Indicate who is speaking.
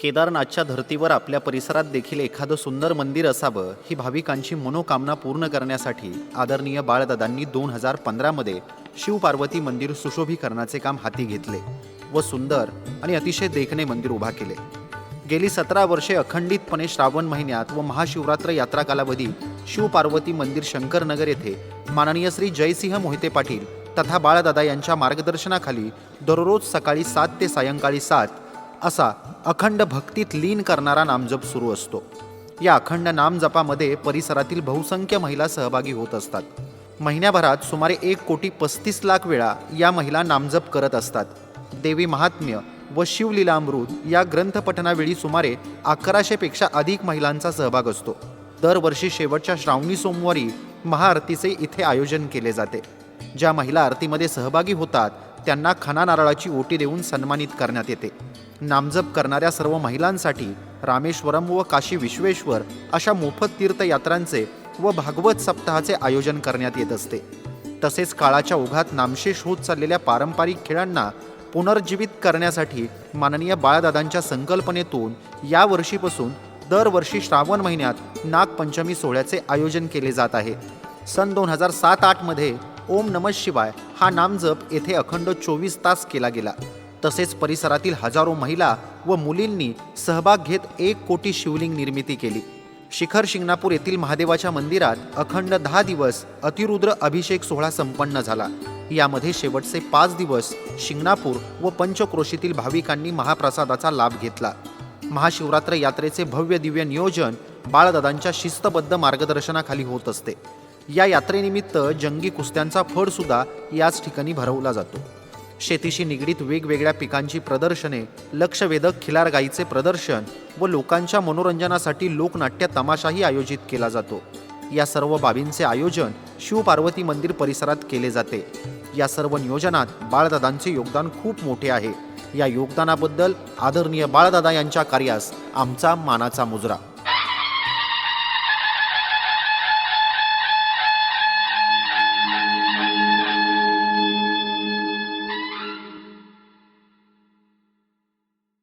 Speaker 1: केदारनाथच्या धर्तीवर आपल्या परिसरात देखील एखादं सुंदर मंदिर असावं ही भाविकांची मनोकामना पूर्ण करण्यासाठी आदरणीय बाळदादांनी दोन हजार पंधरामध्ये शिवपार्वती मंदिर सुशोभीकरणाचे काम हाती घेतले व सुंदर आणि अतिशय देखणे मंदिर उभा केले. गेली सतरा वर्षे अखंडितपणे श्रावण महिन्यात व महाशिवरात्र यात्रा कालावधी शिवपार्वती मंदिर शंकरनगर येथे माननीय श्री जयसिंह मोहिते पाटील तथा बाळदादा यांच्या मार्गदर्शनाखाली दररोज सकाळी सात ते सायंकाळी सात असा अखंड भक्तीत लीन करणारा नामजप सुरू असतो. या अखंड नामजपामध्ये परिसरातील बहुसंख्य महिला सहभागी होत असतात. महिन्याभरात सुमारे एक कोटी पस्तीस लाख वेळा या महिला नामजप करत असतात. देवी महात्म्य व शिवलीलामृत या ग्रंथपठणावेळी सुमारे अकराशेपेक्षा अधिक महिलांचा सहभाग असतो. दरवर्षी शेवटच्या श्रावणी सोमवारी महाआरतीचे इथे आयोजन केले जाते. ज्या महिला आरतीमध्ये सहभागी होतात त्यांना खना नारळाची ओटी देऊन सन्मानित करण्यात येते. नामजप करणाऱ्या सर्व महिलांसाठी रामेश्वरम व काशी विश्वेश्वर अशा मोफत तीर्थयात्रांचे व भागवत सप्ताहाचे आयोजन करण्यात येत असते. तसेच काळाच्या ओघात नामशेष होत चाललेल्या पारंपरिक खेळांना पुनर्जीवित करण्यासाठी माननीय बाळदादांच्या संकल्पनेतून या वर्षीपासून दरवर्षी श्रावण महिन्यात नागपंचमी सोहळ्याचे आयोजन केले जात आहे. सन दोन हजार सात आठमध्ये ओम नमः शिवाय हा नामजप येथे अखंड चोवीस तास केला गेला. तसेच परिसरातील हजारो महिला व मुलींनी सहभाग घेत एक कोटी शिवलिंग निर्मिती केली. शिखर शिंगणापूर येथील महादेवाच्या मंदिरात अखंड दहा दिवस अतिरुद्र अभिषेक सोहळा संपन्न झाला. यामध्ये शेवटचे पाच दिवस शिंगणापूर व पंचक्रोशीतील भाविकांनी महाप्रसादाचा लाभ घेतला. महाशिवरात्र यात्रेचे भव्य दिव्य नियोजन बाळदादांच्या शिस्तबद्ध मार्गदर्शनाखाली होत असते. या यात्रेनिमित्त जंगी कुस्त्यांचा फडसुद्धा याच ठिकाणी भरवला जातो. शेतीशी निगडीत वेगवेगळ्या पिकांची प्रदर्शने लक्षवेधक खिलार गाईचे प्रदर्शन व लोकांच्या मनोरंजनासाठी लोकनाट्य तमाशाही आयोजित केला जातो. या सर्व बाबींचे आयोजन शिवपार्वती मंदिर परिसरात केले जाते. या सर्व नियोजनात बाळदादांचे योगदान खूप मोठे आहे. या योगदानाबद्दल आदरणीय बाळदादा यांच्या कार्यास आमचा मानाचा मुजरा.